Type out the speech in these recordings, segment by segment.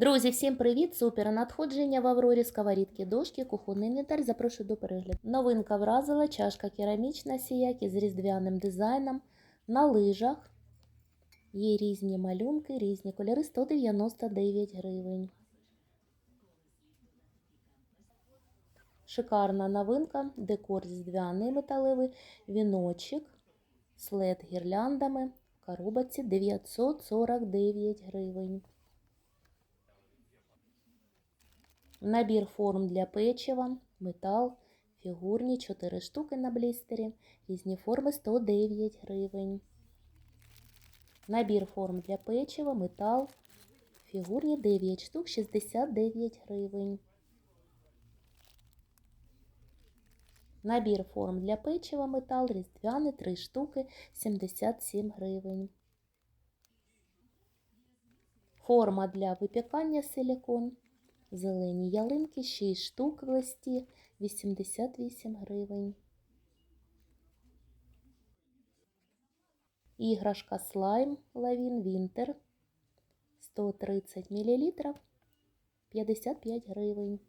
Друзі, всім привіт! Супер надходження в Аврорі сковорідки, дошки, кухонний інвентар. Запрошую до перегляду. Новинка вразила, чашка керамічна сіякі з різдвяним дизайном на лижах. Є різні малюнки, різні кольори 199 гривень. Шикарна новинка, декор різдвяний металевий, віночок led гірляндами в коробці 949 гривень. Набір форм для печива, метал, фігурні 4 штуки на блістері, різні форми 109 гривень. Набір форм для печива, метал, фігурні 9 штук 69 гривень. Набір форм для печива, метал, різдвяний 3 штуки 77 гривень. Форма для випікання силікон. Зелені ялинки 6 штук в листі 88 гривень. Іграшка слайм лавін Вінтер 130 мл 55 гривень.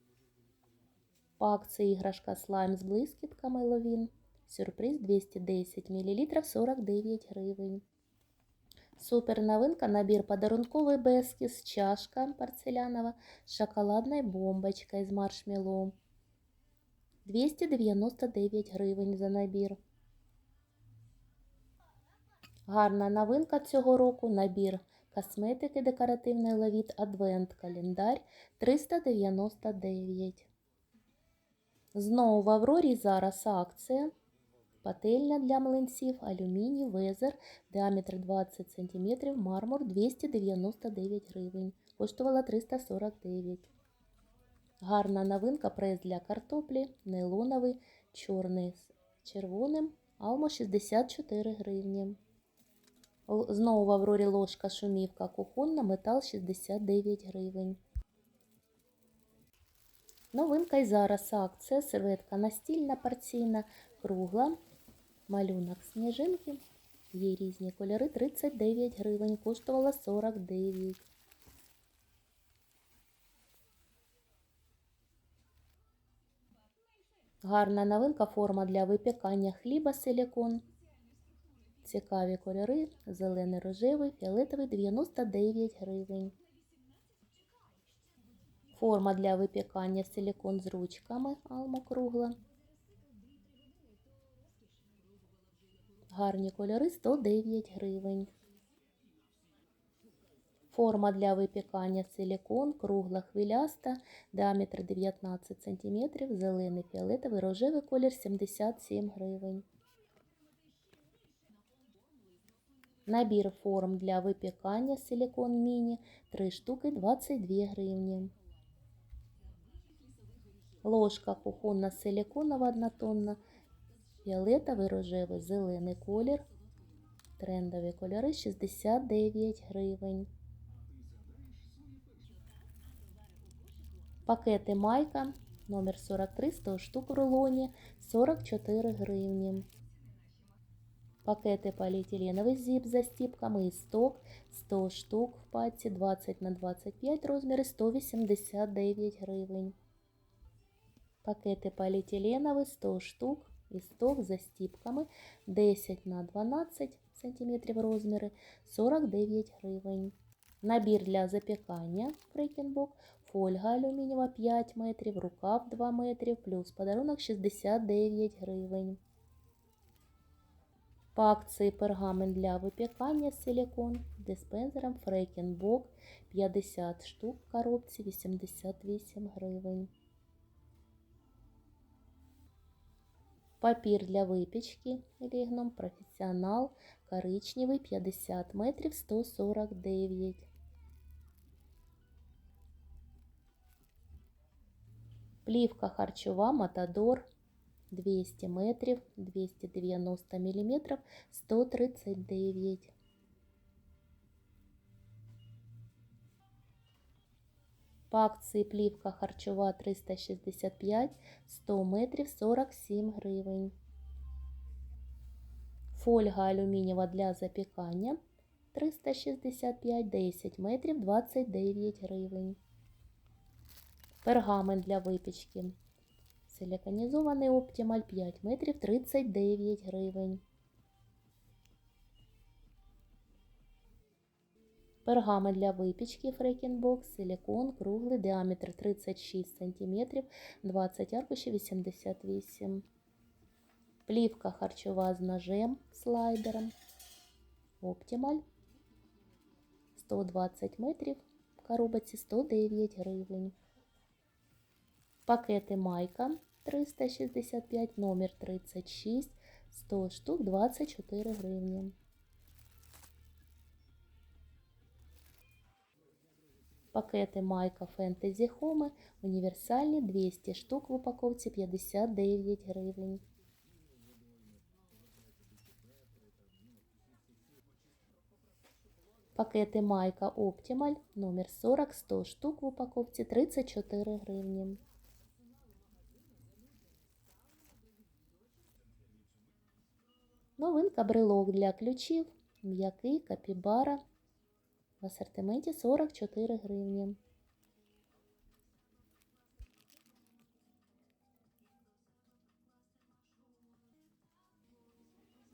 По акції іграшка слайм з блискітками лавін. Сюрприз 210 мл 49 гривень. Супер новинка, набір подарунковий бескіс, чашка порцелянова з шоколадною бомбочкою з маршмеллоу. 299 гривень за набір. Гарна новинка цього року набір косметики декоративний левіт Адвент календар 399. Знову в Аврорі зараз акція. Пательня для млинців, алюміній, везер, діаметр 20 см, мармур 299 гривень. Коштувала 349 Гарна новинка прес для картоплі, нейлоновий, чорний з червоним, алмо 64 гривні. Знову в Аврорі ложка шумівка кухонна, метал 69 гривень. Новинка і зараз акція, серветка настільна порційна, кругла, малюнок сніжинки. Є різні кольори, 39 гривень, коштувала 49. Гарна новинка, форма для випікання хліба силікон. Цікаві кольори, зелений рожевий, фіолетовий 99 гривень. Форма для випікання силікон з ручками алма кругла. Гарні кольори 109 гривень. Форма для випікання силікон, кругла хвиляста, діаметр 19 см, зелений фіолетовий, рожевий колір 77 гривень. Набір форм для випікання силікон міні 3 штуки 22 гривні. Ложка кухонна силіконова однотонна, фіолетовий, рожевий, зелений колір. Трендові кольори 69 гривень. Пакети майка номер 43 100 штук в рулоні 44 гривні. Пакети поліетиленовий зіп за стіпками і сток 100 штук в паці 20 на 25 розміри 189 гривень. Пакети поліетиленові 100 штук і сток за стіпками 10 на 12 см розміри 49 гривень. Набір для запікання фрейкінбок, фольга алюмінієва 5 метрів, рукав 2 метрів, плюс подарунок 69 гривень. По акції пергамент для випікання силікон диспенсером фрейкінбок 50 штук в коробці 88 гривень. Папір для випічки лігном професіонал коричневий 50 метрів 149. Плівка харчова Матадор 200 метрів 290 мм 139. По акції плівка харчова 365 100 метрів 47 гривень. Фольга алюмінієва для запікання 365, 10 метрів 29 гривень. Пергамент для випічки. Силіконізований Оптімаль 5 метрів 39 гривень. Пергамент для випічки Фрекенбокс, силікон, круглий, діаметр 36 см, 20 аркушів 88 Плівка харчова з ножем, слайдером. Оптималь. 120 метрів. В коробці 109 гривень. Пакети майка 365, номер 36, 100 штук, 24 гривні. Пакети майка Фентезі Хоми універсальні 200 штук в упаковці 59 гривень. Пакети майка Оптималь номер 40 100 штук в упаковці 34 гривні. Новинка брелок для ключів. М'який капібара. В асортименті 44 гривні.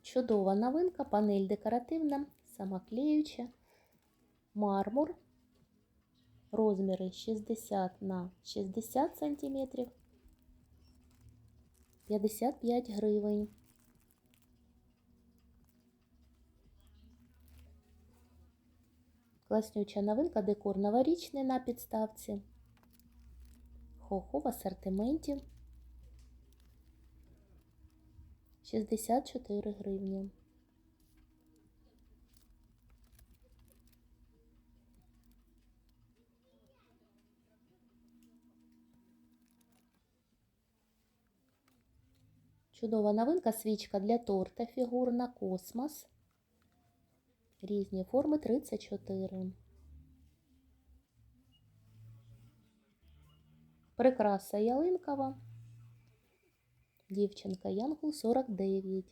Чудова новинка, панель декоративна, самоклеюча, мармур, розміри 60 на 60 см, 55 гривень. Класнюча новинка, декор новорічний на підставці. Хохо в асортименті 64 гривні. Чудова новинка свічка для торта фігурна космос. Різні форми 34. Прикраса ялинкова. Дівчинка Янгул 49.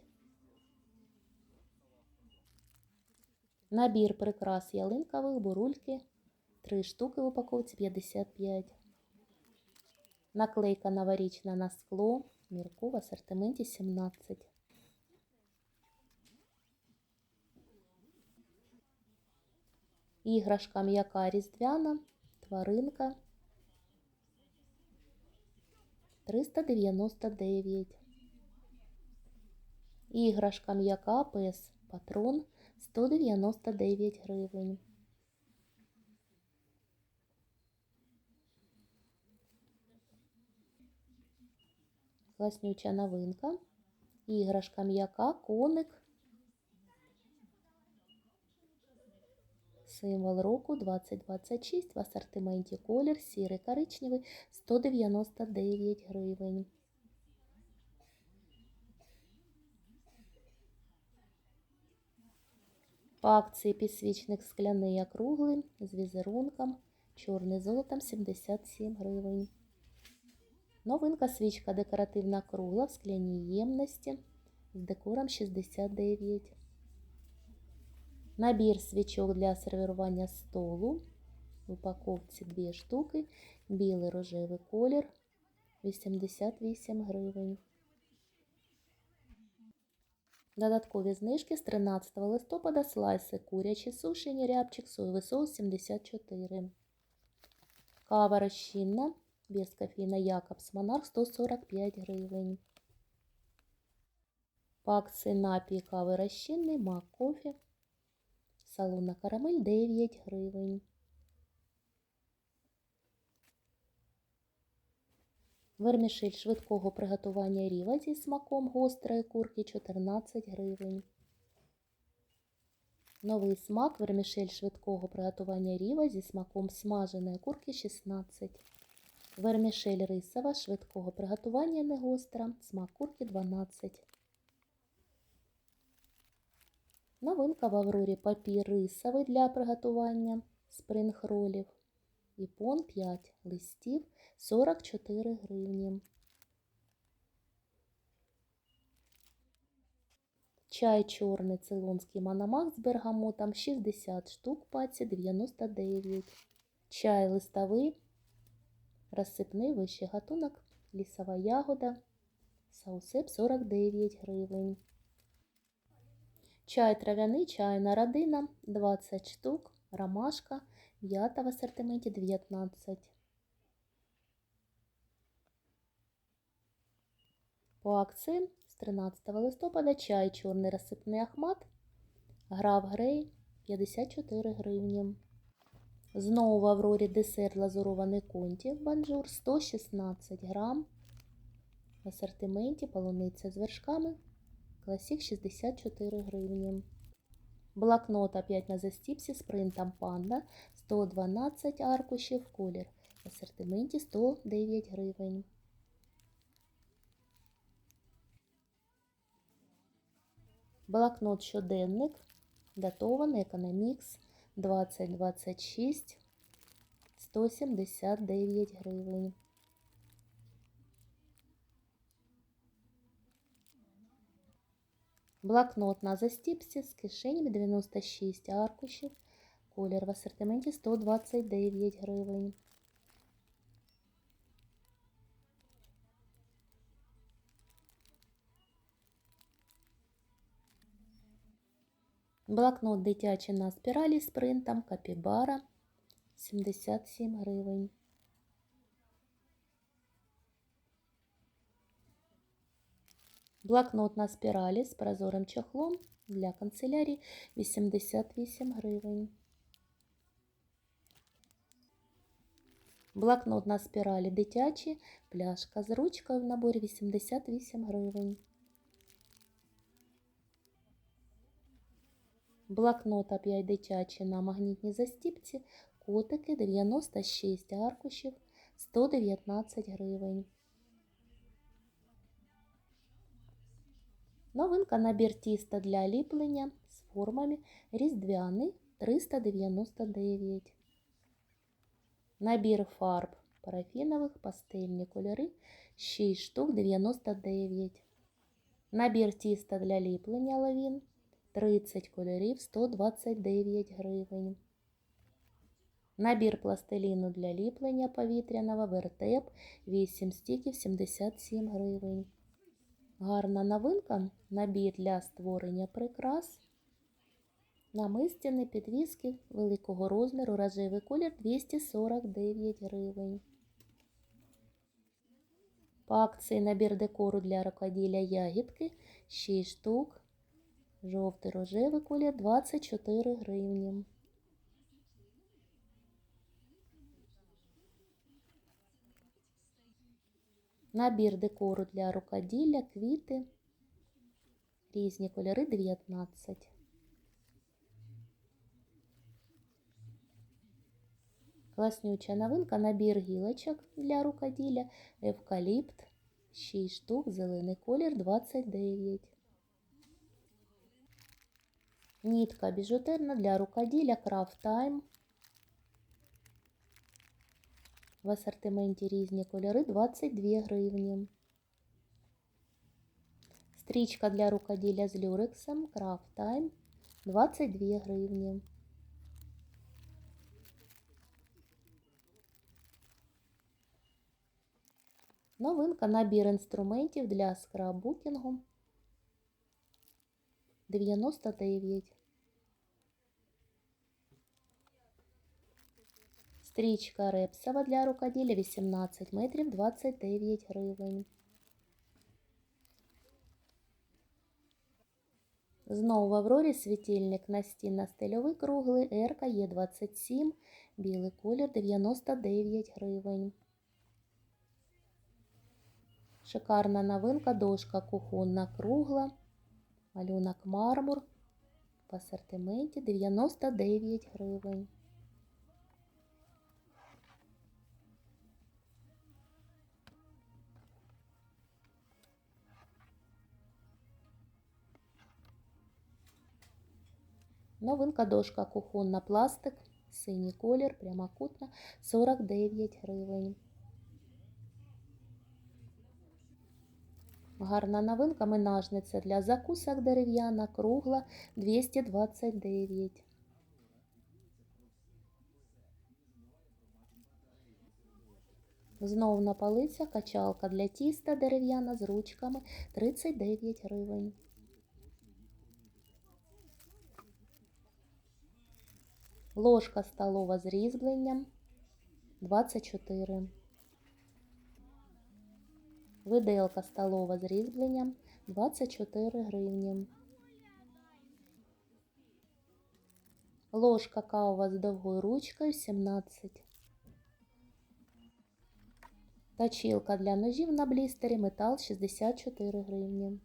Набір прикрас ялинкових бурульки. 3 штуки в упаковці 55. Наклейка новорічна на скло. Мірку в асортименті 17. Іграшка м'яка різдвяна, тваринка 399. Іграшка м'яка пес патрон 199 гривень. Класнюча новинка. Іграшка м'яка коник Символ року 2026 в асортименті колір сірий коричневий 199 гривень. По акції підсвічник скляний округлий з візерунком, чорний золотом 77 гривень. Новинка свічка декоративна кругла в скляній ємності з декором 69 Набір свічок для сервірування столу. В упаковці 2 штуки. Білий рожевий колір 88 гривень. Додаткові знижки з 13 листопада слайси курячі сушені рябчик соєвий соус 74. Кава розчинна без кофеїна Якобс Монарх 145 гривень. По акції напій кави розчинний Мак кофе Салонна карамель 9 гривень. Вермішель швидкого приготування ріва зі смаком гострої курки 14 гривень. Новий смак вермішель швидкого приготування ріва зі смаком смаженої курки 16. Вермішель рисова швидкого приготування негостра, смак курки 12. Новинка в Аврорі папір рисовий для приготування спринг-ролів. Іпон 5 листів 44 гривні. Чай чорний цейлонський мономах з бергамотом 60 штук паці 99. Чай листовий, розсипний вищий гатунок, лісова ягода, саусеп 49 гривень. Чай трав'яний, чайна родина 20 штук, ромашка, м'ята в асортименті 19. По акції з 13 листопада чай чорний розсипний ахмат, граф грей 54 гривні. Знову в Аврорі десерт лазурований конті банджур 116 грам. В асортименті полуниця з вершками. Класік 64 гривні. Блокнот опять на застіпсі з принтом панда 112 аркушів колір. В асортименті 109 гривень. Блокнот щоденник, датований економікс 2026 179 гривень. Блокнот на застіпсі з кишенями 96 аркушів. Колір в асортименті 129 гривень. Блокнот дитячий на спіралі з принтом Капібара 77 гривень. Блокнот на спіралі з прозорим чохлом для канцелярії 88 гривень. Блокнот на спіралі дитячий, пляшка з ручкою в наборі 88 гривень. Блокнот опять дитячий на магнітній застіпці, котики 96 аркушів 119 гривень. Новинка набір тіста для ліплення з формами різдвяний 399. Набір фарб парафінових пастельні кольори 6 штук 99. Набір тіста для ліплення лавін 30 кольорів 129 гривень. Набір пластиліну для ліплення повітряного вертеп 8 стіків 77 гривень. Гарна новинка набір для створення прикрас. Намистяни підвіски великого розміру рожевий колір 249 гривень. По акції набір декору для рукоділля ягідки 6 штук. Жовтий рожевий колір 24 гривні. Набір декору для рукоділля, квіти, різні кольори 19. Класнюча новинка, набір гілочок для рукоділля, евкаліпт, 6 штук, зелений колір 29. Нітка біжутерна для рукоділля Craft Time. В асортименті різні кольори 22 гривні. Стрічка для рукоділля з люрексом Craft Time 22 гривні. Новинка набір інструментів для скраббукінгу 99. Стрічка репсова для рукоділля 18 метрів 29 гривень. Знову в Аврорі світильник настінно-стильовий круглий РК Є27, білий колір 99 гривень. Шикарна новинка, дошка кухонна кругла, малюнок мармур в асортименті 99 гривень. Новинка дошка кухонна пластик, синій колір, прямокутна, 49 гривень. Гарна новинка, менажниця для закусок дерев'яна, кругла 229. Знов на полицях качалка для тіста дерев'яна з ручками 39 гривень. Ложка столова з різьбленням 24. Виделка столова з різьбленням 24 гривні. Ложка кава з довгою ручкою 17. Точилка для ножів на блістері метал 64 гривні.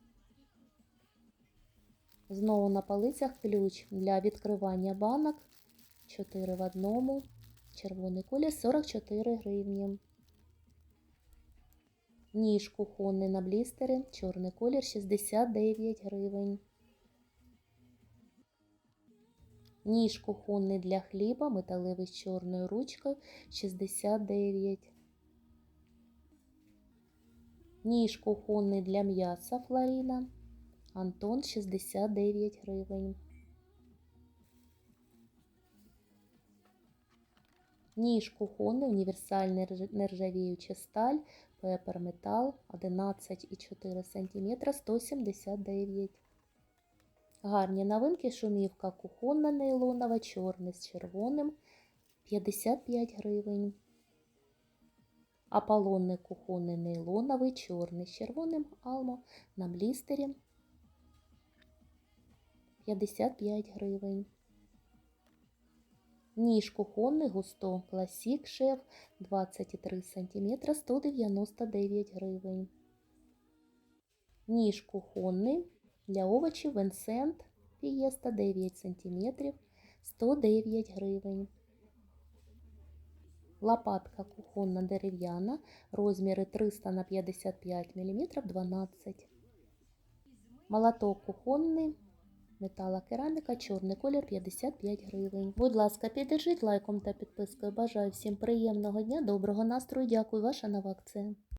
Знову на полицях ключ для відкривання банок 4 в одному. Червоний колір 44 гривні. Ніж кухонний на блістери, чорний колір 69 гривень. Ніж кухонний для хліба, металевий з чорною ручкою 69. Ніж кухонний для м'яса Флоріна. Антон 69 гривень. Ніж кухонний, універсальний нержавіюча сталь, пепер метал 11,4 см 179. Гарні новинки, шумівка кухонна нейлонова, чорний з червоним 55 гривень. Аполлонний кухонний нейлоновий, чорний з червоним алмо на блістері 55 гривень. Ніж кухонний густо класік шеф 23 см 199 гривень. Ніж кухонний для овочів Венсент Фієста 9 см 109 гривень. Лопатка кухонна дерев'яна, розміри 300 на 55 мм 12. Молоток кухонний, металокераміка, чорний колір 55 гривень. Будь ласка, піддержіть лайком та підпискою. Бажаю всім приємного дня, доброго настрою. Дякую, ваша нова акція.